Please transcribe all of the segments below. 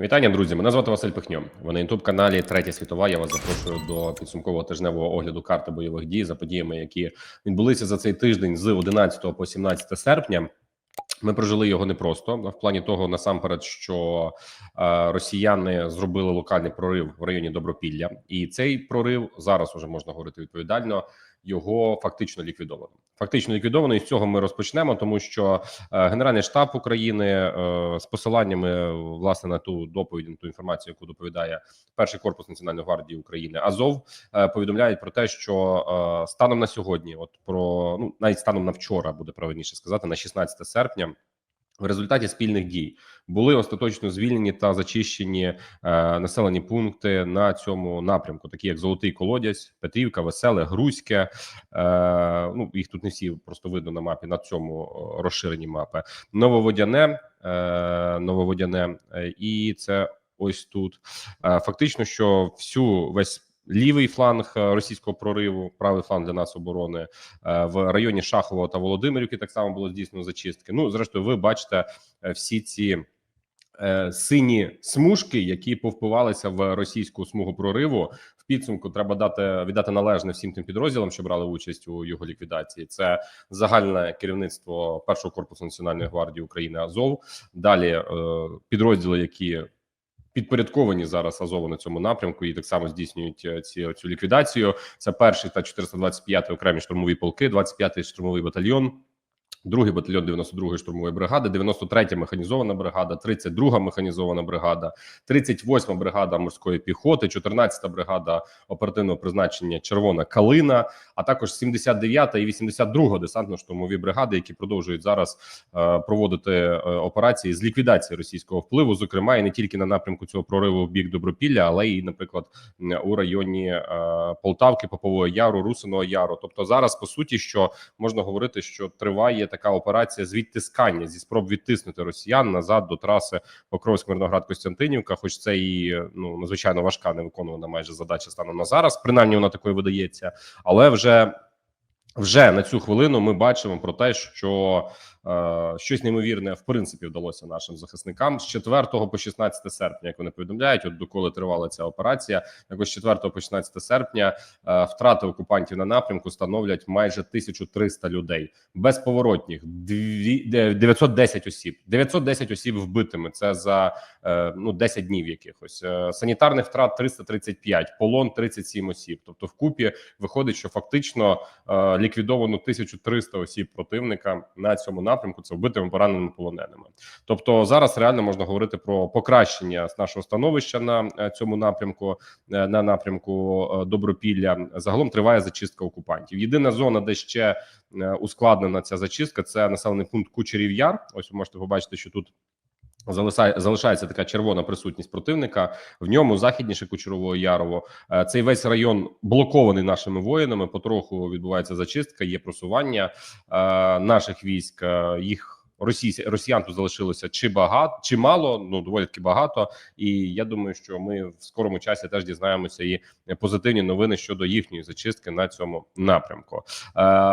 Вітання, друзі. Мене звати Василь Пихньо. Ви на youtube каналі Третя світова. Я вас запрошую до підсумкового тижневого огляду карти бойових дій за подіями, які відбулися за цей тиждень з 11 по 17 серпня. Ми прожили його непросто в плані того, насамперед, що е, росіяни зробили локальний прорив в районі Добропілля, і цей прорив зараз уже можна говорити відповідально. Його фактично ліквідовано. Фактично ліквідовано, і з цього ми розпочнемо, тому що е, Генеральний штаб України е, з посиланнями власне на ту доповідь, на ту інформацію, яку доповідає перший корпус Національної гвардії України Азов, е, повідомляють про те, що е, станом на сьогодні, от про ну навіть станом на вчора, буде правильніше сказати, на 16 серпня. В результаті спільних дій були остаточно звільнені та зачищені е, населені пункти на цьому напрямку, такі як Золотий Колодязь, Петрівка, Веселе, Грузьке. Е, ну їх тут не всі просто видно на мапі на цьому е, розширенні мапи. Нововодяне, е, нововодяне, е, і це ось тут. Е, фактично, що всю весь. Лівий фланг е, російського прориву, правий фланг для нас оборони е, в районі Шахового та Володимирівки. Так само було здійснено зачистки. Ну зрештою, ви бачите е, всі ці сині смужки, які повпивалися в російську смугу прориву. В підсумку треба дати віддати належне всім тим підрозділам, що брали участь у його ліквідації. Це загальне керівництво першого корпусу національної гвардії України Азов. Далі підрозділи, які підпорядковані зараз Азову на цьому напрямку і так само здійснюють е, ці цю ліквідацію. Це перший та 425 окремі штурмові полки, 25-й штурмовий батальйон. Другий батальйон 92-ї штурмової бригади, 93-я механізована бригада, 32-га механізована бригада, 38-ма бригада морської піхоти, 14-та бригада оперативного призначення Червона Калина, а також 79-та і 82-га десантно-штурмові бригади, які продовжують зараз е, проводити е, операції з ліквідації російського впливу, зокрема і не тільки на напрямку цього прориву в бік Добропілля, але і, наприклад, у районі е, Полтавки, Попового Яру, Русиного Яру. Тобто зараз по суті, що можна говорити, що триває така операція з відтискання зі спроб відтиснути росіян назад до траси Покровськ Мирноград Костянтинівка. Хоч це і ну надзвичайно важка, невиконувана майже задача станом на зараз. Принаймні вона такою видається, але вже. Вже на цю хвилину ми бачимо про те, що щось неймовірне в принципі вдалося нашим захисникам з 4 по 16 серпня, як вони повідомляють, от доколи тривала ця операція, якось з 4 по 16 серпня е, втрати окупантів на напрямку становлять майже 1300 людей безповоротніх, дві, 910 осіб, 910 осіб вбитими. Це за е, ну 10 днів якихось е, санітарних втрат 335, полон 37 осіб. Тобто, вкупі виходить, що фактично е, ліквідовано 1300 осіб противника на цьому напрямку. Це вбитими пораненими полоненими. Тобто зараз реально можна говорити про покращення нашого становища на е, цьому напрямку, е, на напрямку е, Добропілля. Загалом триває зачистка окупантів. Єдина зона, де ще ускладнена ця зачистка, це населений пункт Кучерів Яр. Ось ви можете побачити, що тут. Залишає залишається така червона присутність противника в ньому західніше Кучерового Ярово. Е, Цей весь район блокований нашими воїнами. Потроху відбувається зачистка. Є просування е, наших військ. Е, Їх російсь, росіян тут залишилося чи багато, чи мало. Ну доволі таки багато. І я думаю, що ми в скорому часі теж дізнаємося і позитивні новини щодо їхньої зачистки на цьому напрямку.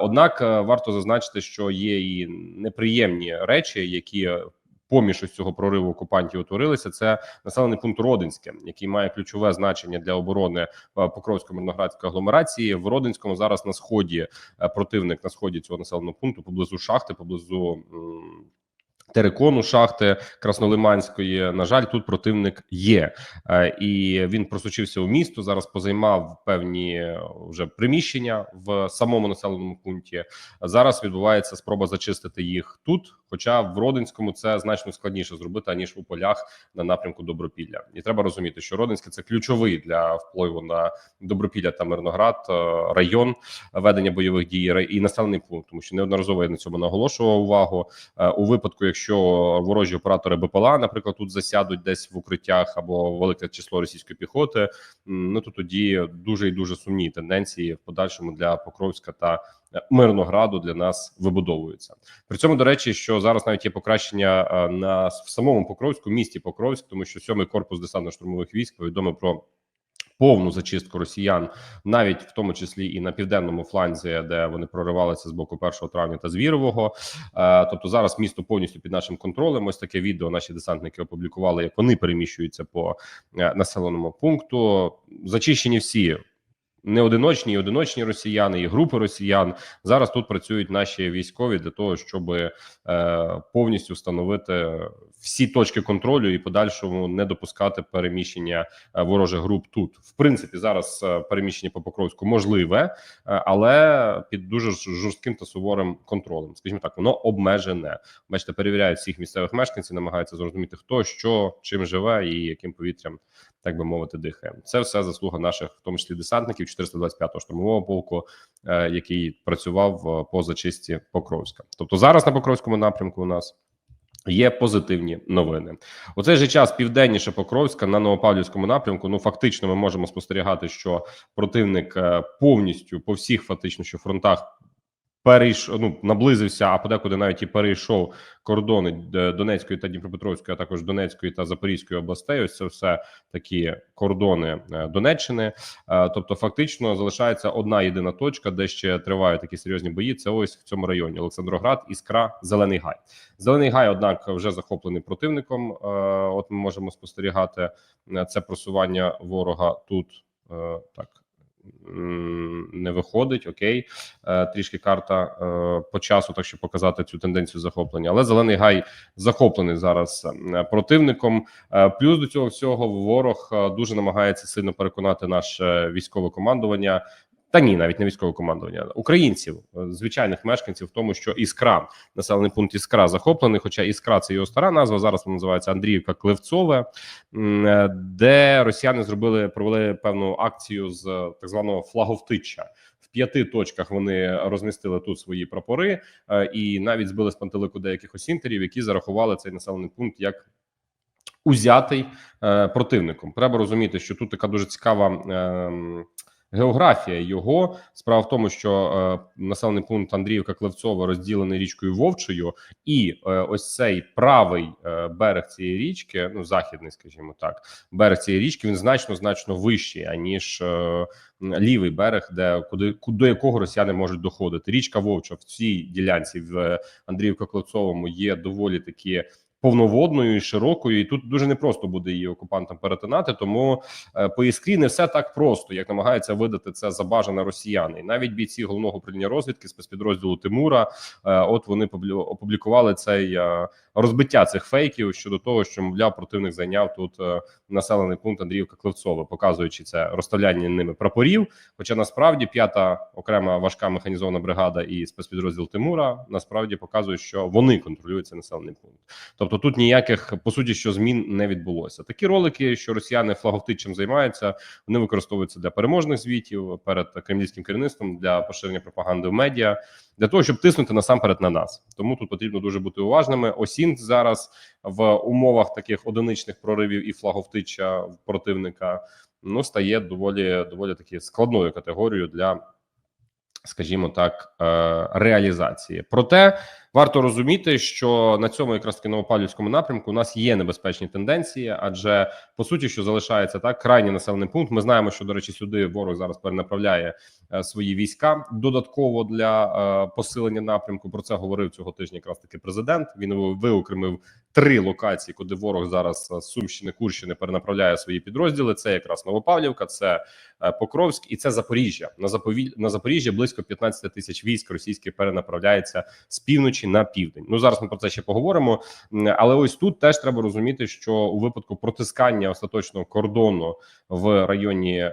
Однак варто зазначити, що є і неприємні речі, які поміж ось цього прориву окупантів утворилися. Це населений пункт Родинське, який має ключове значення для оборони е, Покровсько-Мирноградської агломерації. В Родинському зараз на сході е, противник на сході цього населеного пункту поблизу шахти, поблизу. Терекону шахти Краснолиманської. На жаль, тут противник є, Е, і він просочився у місто. Зараз позаймав певні вже приміщення в самому населеному пункті. Зараз відбувається спроба зачистити їх тут. Хоча в Родинському це значно складніше зробити аніж у полях на напрямку Добропілля. І треба розуміти, що Родинське це ключовий для впливу на Добропілля та Мирноград е, район ведення бойових дій і населений пункт, тому що неодноразово я на цьому наголошував увагу. Е, У випадку, якщо ворожі оператори БПЛА, наприклад, тут засядуть десь в укриттях або велике число російської піхоти, ну то тоді дуже і дуже сумні тенденції в подальшому для Покровська та е, Мирнограду для нас вибудовуються. При цьому до речі, що зараз навіть є покращення е, на в самому Покровську місті Покровськ, тому що сьомий корпус десантно-штурмових військ повідомив про Повну зачистку росіян, навіть в тому числі і на південному фланзі, де вони проривалися з боку 1 травня та Звірового. Е, тобто зараз місто повністю під нашим контролем. Ось таке відео наші десантники опублікували, як вони переміщуються по е, населеному пункту. Зачищені всі не одиночні, і одиночні росіяни, і групи росіян. Зараз тут працюють наші військові для того, щоб е, повністю встановити всі точки контролю і подальшому не допускати переміщення е, ворожих груп тут. В принципі, зараз е, переміщення по Покровську можливе, е, але під дуже жорстким та суворим контролем. Скажімо так, воно обмежене. Бачите, перевіряють всіх місцевих мешканців, намагаються зрозуміти, хто що чим живе і яким повітрям, так би мовити, дихає. Це все заслуга наших, в тому числі десантників 425-го штурмового полку, е, який працював е, по зачистці Покровська. Тобто зараз на Покровському напрямку у нас. Є позитивні новини. У цей же час південніше Покровська на Новопавлівському напрямку. Ну фактично, ми можемо спостерігати, що противник е, повністю по всіх фактично що фронтах перейшов, ну наблизився, а подекуди навіть і перейшов кордони е, Донецької та Дніпропетровської, а також Донецької та Запорізької областей. Ось це все такі кордони е, Донеччини. Е, Тобто, фактично залишається одна єдина точка, де ще тривають такі серйозні бої. Це ось в цьому районі Олександроград, Іскра, Зелений Гай. Зелений Гай, однак, вже захоплений противником. От ми можемо спостерігати це просування ворога тут. Так не виходить. Окей, Е, трішки карта е, по часу, так щоб показати цю тенденцію захоплення. Але зелений гай захоплений зараз е, противником. Е, Плюс до цього всього ворог дуже намагається сильно переконати наше військове командування. Та ні, навіть не військове командування українців, е, звичайних мешканців, в тому, що іскра населений пункт іскра захоплений. Хоча іскра це його стара назва. Зараз вона називається Андріївка Клевцове, е, де росіяни зробили провели певну акцію з е, так званого флаговтича. П'яти точках вони розмістили тут свої прапори і навіть збили з пантелику деяких осінтерів, які зарахували цей населений пункт як узятий противником. Треба розуміти, що тут така дуже цікава. Географія його справа в тому, що е, населений пункт Андріївка Клевцова розділений річкою Вовчою, і е, ось цей правий е, берег цієї річки, ну західний, скажімо так, берег цієї річки, він значно значно вищий аніж е, лівий берег, де куди ку- до якого росіяни можуть доходити. Річка Вовча в цій ділянці в Андріївка Клевцовому є доволі такі. Повноводною і широкою, і тут дуже непросто буде її окупантам перетинати. Тому е, по іскрі не все так просто, як намагаються видати це за бажане росіяни. І навіть бійці головного управління розвідки спецпідрозділу Тимура. е, От вони опублікували цей е, розбиття цих фейків щодо того, що мовляв противник зайняв тут е, населений пункт Андріївка Клевцова, показуючи це розставляння ними прапорів. Хоча насправді п'ята окрема важка механізована бригада і спецпідрозділ Тимура насправді показують, що вони контролюють цей населений пункт. Тобто тут ніяких по суті, що змін не відбулося. Такі ролики, що росіяни флаговтичем займаються, вони використовуються для переможних звітів перед кремлівським керівництвом для поширення пропаганди в медіа для того, щоб тиснути насамперед на нас. Тому тут потрібно дуже бути уважними. Осінт зараз в умовах таких одиничних проривів і флаговтича противника ну стає доволі доволі таки складною категорією для, скажімо так, е, реалізації. Проте варто розуміти, що на цьому якраз таки новопавлівському напрямку у нас є небезпечні тенденції, адже по суті, що залишається так, крайній населений пункт. Ми знаємо, що до речі, сюди ворог зараз перенаправляє свої війська додатково для е, посилення напрямку. Про це говорив цього тижня. Якраз таки президент. Він виокремив три локації, куди ворог зараз е, з Сумщини, Курщини перенаправляє свої підрозділи. Це якраз Новопавлівка, це е, Покровськ і це Запоріжжя. На Запові... на Запоріжжя близько 15 тисяч військ російських перенаправляється з півночі на південь. Ну зараз ми про це ще поговоримо. Але ось тут теж треба розуміти, що у випадку протискання остаточного кордону в районі е,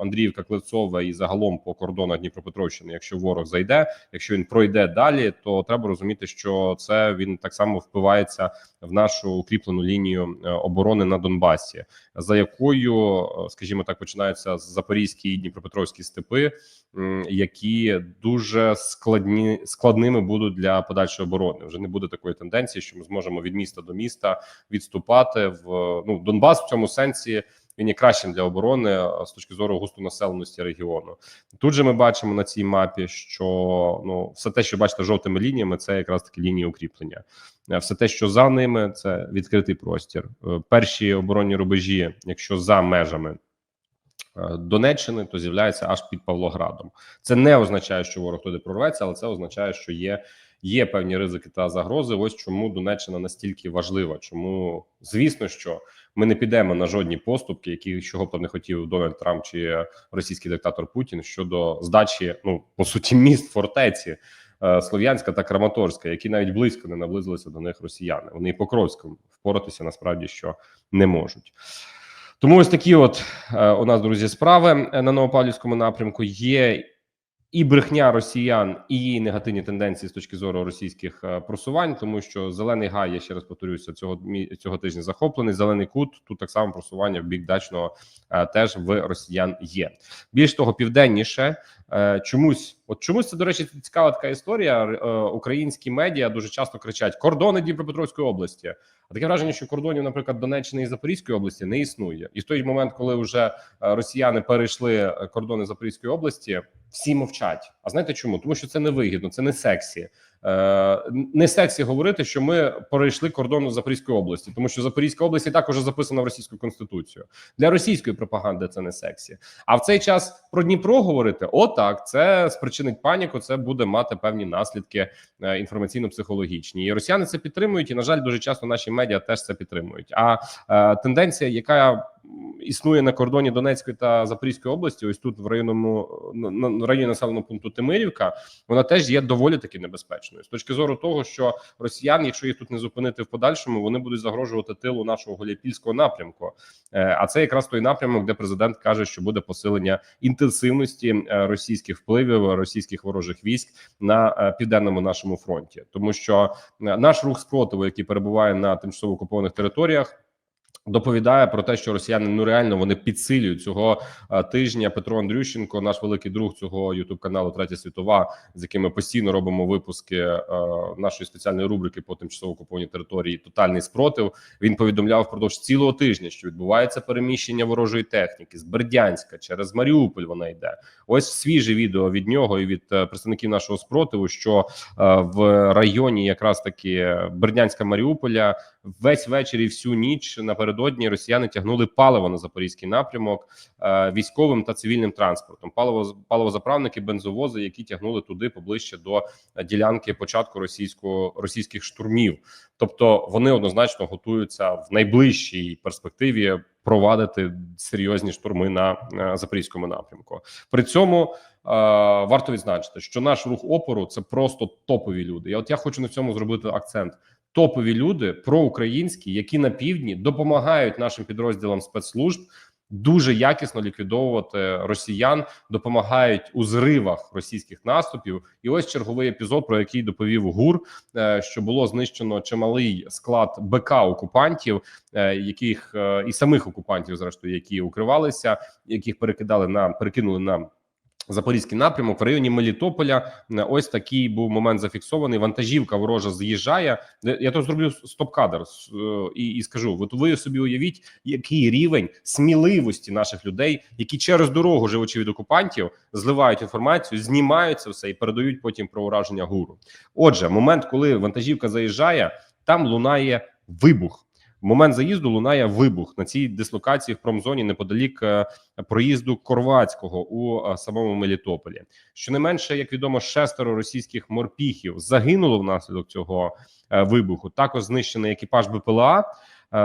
Андріївка, Клевцова і загалом по кордонах Дніпропетровщини, якщо ворог зайде, якщо він пройде далі, то треба розуміти, що це він так само впивається в нашу укріплену лінію е, оборони на Донбасі, за якою, е, скажімо так, починаються запорізькі і дніпропетровські степи, які дуже складні складними будуть для подальшої оборони. Вже не буде такої тенденції, що ми зможемо від міста до міста відступати в ну Донбас в цьому сенсі. Він є кращим для оборони е, з точки зору густонаселеності регіону. Тут же ми бачимо на цій мапі, що ну все те, що бачите жовтими лініями, це якраз таки лінії укріплення. Е, Все те, що за ними, це відкритий простір. Е, Перші оборонні рубежі, якщо за межами Донеччини, то з'являється аж під Павлоградом. Це не означає, що ворог туди прорветься, але це означає, що є. Є певні ризики та загрози. Ось чому Донеччина настільки важлива. Чому звісно, що ми не підемо на жодні поступки, які чого б не хотів Дональд Трамп чи російський диктатор Путін щодо здачі, ну по суті, міст фортеці е, Слов'янська та Краматорська, які навіть близько не наблизилися до них росіяни. Вони і Покровськом впоратися насправді що не можуть. Тому ось такі, от е, у нас друзі, справи е, на Новопавлівському напрямку є. І брехня росіян, і її негативні тенденції з точки зору російських е, просувань, тому що зелений гай, я ще раз повторюся, цього цього тижня захоплений. Зелений кут тут так само просування в бік дачного е, теж в росіян є. Більш того, південніше чомусь, от чомусь це до речі, цікава така історія. Е, Українські медіа дуже часто кричать: кордони Дніпропетровської області. А таке враження, що кордонів, наприклад, Донеччини і Запорізької області не існує. І в той момент, коли вже е, росіяни перейшли е, кордони Запорізької області, всі мовчать. А знаєте чому? Тому що це не вигідно, це не сексі. Е, не сексі говорити, що ми перейшли кордон Запорізької області, тому що Запорізька область і також записана в російську конституцію. Для російської пропаганди це не сексі. А в цей час про Дніпро говорити: отак, це спричинить паніку. Це буде мати певні наслідки інформаційно-психологічні. І росіяни це підтримують. І на жаль, дуже часто наші медіа теж це підтримують. А е, тенденція, яка існує на кордоні Донецької та Запорізької області, ось тут в районному на- районі населеного пункту Тимирівка, вона теж є доволі таки небезпечною з точки зору того, що росіян, якщо їх тут не зупинити в подальшому, вони будуть загрожувати тилу нашого Голіпільського напрямку. Е, А це якраз той напрямок, де президент каже, що буде посилення інтенсивності е, російських впливів, російських ворожих військ на е, південному нашому фронті, тому що е, наш рух спротиву, який перебуває на тимчасово окупованих територіях. Доповідає про те, що росіяни ну реально вони підсилюють цього е, тижня. Петро Андрющенко, наш великий друг цього ютуб каналу Третя світова, з яким ми постійно робимо випуски е, нашої спеціальної рубрики по тимчасово окупованій території. Тотальний спротив. Він повідомляв впродовж цілого тижня, що відбувається переміщення ворожої техніки з Бердянська через Маріуполь. Вона йде. Ось свіже відео від нього і від е, представників нашого спротиву, що е, в районі якраз таки Бердянська Маріуполя весь вечір і всю ніч напередодні росіяни тягнули паливо на запорізький напрямок е, військовим та цивільним транспортом. Паливо паливозаправники, бензовози, які тягнули туди поближче до ділянки початку російського російських штурмів. Тобто вони однозначно готуються в найближчій перспективі провадити серйозні штурми на е, запорізькому напрямку. При цьому е, варто відзначити, що наш рух опору це просто топові люди. Я от я хочу на цьому зробити акцент. Топові люди проукраїнські, які на півдні допомагають нашим підрозділам спецслужб дуже якісно ліквідовувати росіян, допомагають у зривах російських наступів. І ось черговий епізод, про який доповів ГУР, е, що було знищено чималий склад БК окупантів, е, яких е, і самих окупантів, зрештою, які укривалися, яких перекидали на перекинули на. Запорізький напрямок в районі Мелітополя. Е, Ось такий був момент зафіксований. Вантажівка ворожа з'їжджає. Е, Я тут зроблю стоп-кадр е, і, і скажу: от ви собі уявіть, який рівень сміливості наших людей, які через дорогу, живучи від окупантів, зливають інформацію, знімають це все і передають потім про ураження гуру. Отже, момент, коли вантажівка заїжджає, там лунає вибух. В момент заїзду лунає вибух на цій дислокації в промзоні неподалік е, проїзду Корвацького у е, самому Мелітополі. Щонайменше, як відомо, шестеро російських морпіхів загинуло внаслідок цього е, вибуху. Також знищений екіпаж БПЛА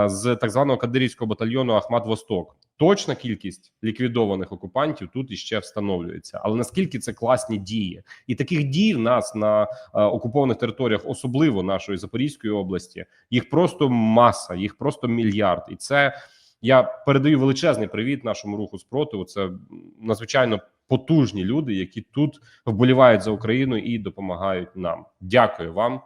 з так званого кадирівського батальйону Ахмат Восток. Точна кількість ліквідованих окупантів тут іще встановлюється. Але наскільки це класні дії, і таких дій в нас на е, окупованих територіях, особливо нашої Запорізької області, їх просто маса, їх просто мільярд, і це я передаю величезний привіт нашому руху спротиву. Це надзвичайно потужні люди, які тут вболівають за Україну і допомагають нам. Дякую вам.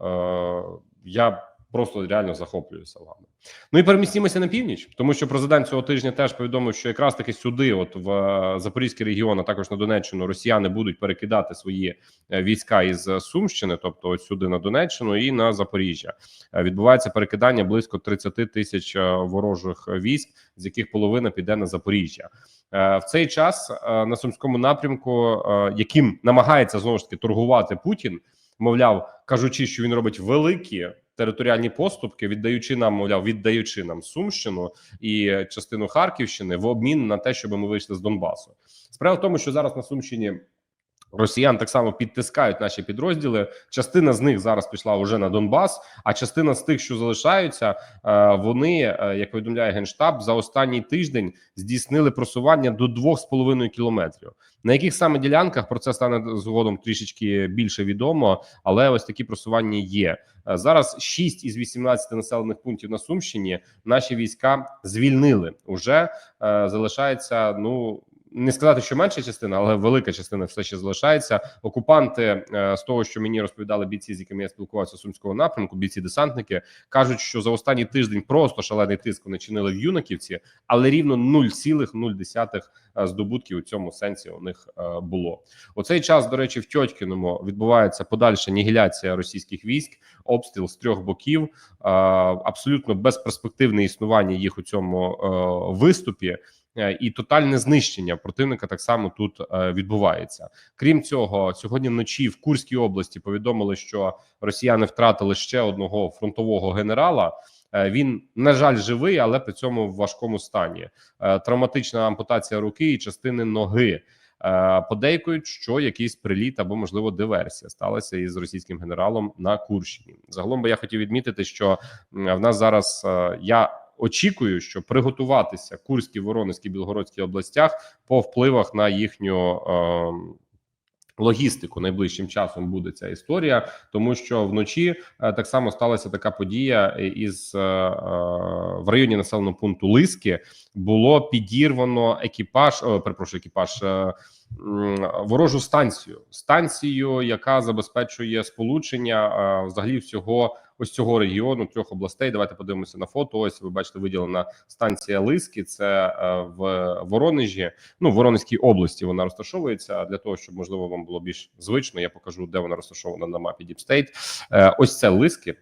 Е, я просто реально захоплююся вами. Ну і перемістімося на північ, тому що президент цього тижня теж повідомив, що якраз таки сюди, от в е, Запорізький регіон, а також на Донеччину, росіяни будуть перекидати свої е, війська із е, Сумщини, тобто от сюди на Донеччину і на Запоріжжя. Відбувається перекидання близько 30 тисяч ворожих військ, з яких половина піде на Запоріжжя. В цей час на сумському напрямку, яким намагається знову ж таки торгувати Путін. Мовляв, кажучи, що він робить великі територіальні поступки, віддаючи нам, мовляв, віддаючи нам Сумщину і частину Харківщини в обмін на те, щоб ми вийшли з Донбасу. Справа в тому, що зараз на Сумщині. Росіян так само підтискають наші підрозділи. Частина з них зараз пішла уже на Донбас. А частина з тих, що залишаються, е, вони, е, як повідомляє генштаб, за останній тиждень здійснили просування до 2,5 кілометрів. На яких саме ділянках про це стане згодом трішечки більше відомо, але ось такі просування є. Е, Зараз 6 із 18 населених пунктів на Сумщині наші війська звільнили. Уже залишається ну не сказати, що менша частина, але велика частина все ще залишається. Окупанти е, з того, що мені розповідали бійці, з якими я спілкувався сумського напрямку, бійці десантники кажуть, що за останній тиждень просто шалений тиск вони чинили в юнаківці, але рівно 0,0 е, здобутків у цьому сенсі у них е, було. У цей час, до речі, в Тьотькіному відбувається подальша нігіляція російських військ, обстріл з трьох боків, абсолютно безперспективне існування їх у цьому виступі. Е, І тотальне знищення противника так само тут е, відбувається. Крім цього, сьогодні вночі в Курській області повідомили, що росіяни втратили ще одного фронтового генерала. Е, Він на жаль живий, але при цьому в важкому стані. Травматична ампутація руки і частини ноги. Подейкують, що якийсь приліт або можливо диверсія сталася із російським генералом на Курщині. Загалом би я хотів відмітити, що в нас зараз я очікую, що приготуватися Курській, Воронезькій, Білгородській областях по впливах на їхню. ем, Логістику найближчим часом буде ця історія, тому що вночі е, так само сталася така подія із е, е, в районі населеного пункту Лиски було підірвано екіпаж. О, перепрошую, екіпаж. Ворожу станцію, станцію, яка забезпечує сполучення взагалі всього ось цього регіону трьох областей. Давайте подивимося на фото. Ось ви бачите, виділена станція Лиски. Це е, в Воронежі. Ну в Воронезькій області вона розташовується. Для того, щоб можливо вам було більш звично, я покажу, де вона розташована на мапі State. Е, Ось це Лиски,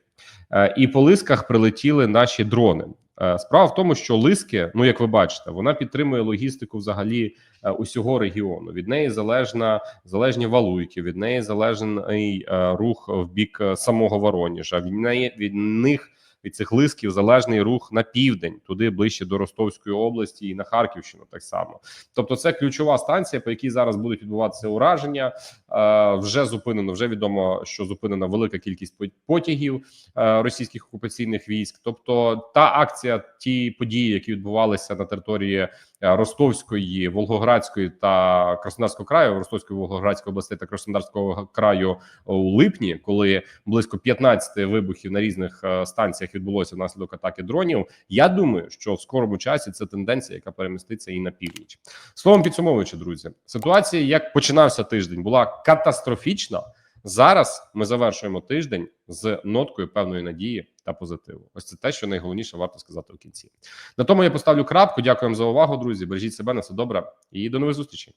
Е, і по лисках прилетіли наші дрони. Е, Справа в тому, що Лиски, ну як ви бачите, вона підтримує логістику взагалі е, усього регіону. Від неї залежна залежні валуйки, від неї залежний е, рух в бік самого Вороніжа. Від неї від них від цих лисків залежний рух на південь, туди ближче до Ростовської області і на Харківщину. Так само, тобто, це ключова станція, по якій зараз будуть відбуватися ураження. Е, Вже зупинено. Вже відомо, що зупинена велика кількість потягів е, російських окупаційних військ. Тобто, та акція, ті події, які відбувалися на території Ростовської, Волгоградської та Краснодарського краю, Ростовської, Волгоградської областей та Краснодарського краю у липні, коли близько 15 вибухів на різних е, станціях відбулося внаслідок атаки дронів. Я думаю, що в скорому часі це тенденція, яка переміститься і на північ. Словом підсумовуючи, друзі, ситуація, як починався тиждень, була катастрофічна. Зараз ми завершуємо тиждень з ноткою певної надії та позитиву. Ось це те, що найголовніше варто сказати у кінці. На тому я поставлю крапку. Дякую вам за увагу, друзі. Бережіть себе на все добре і до нових зустрічей.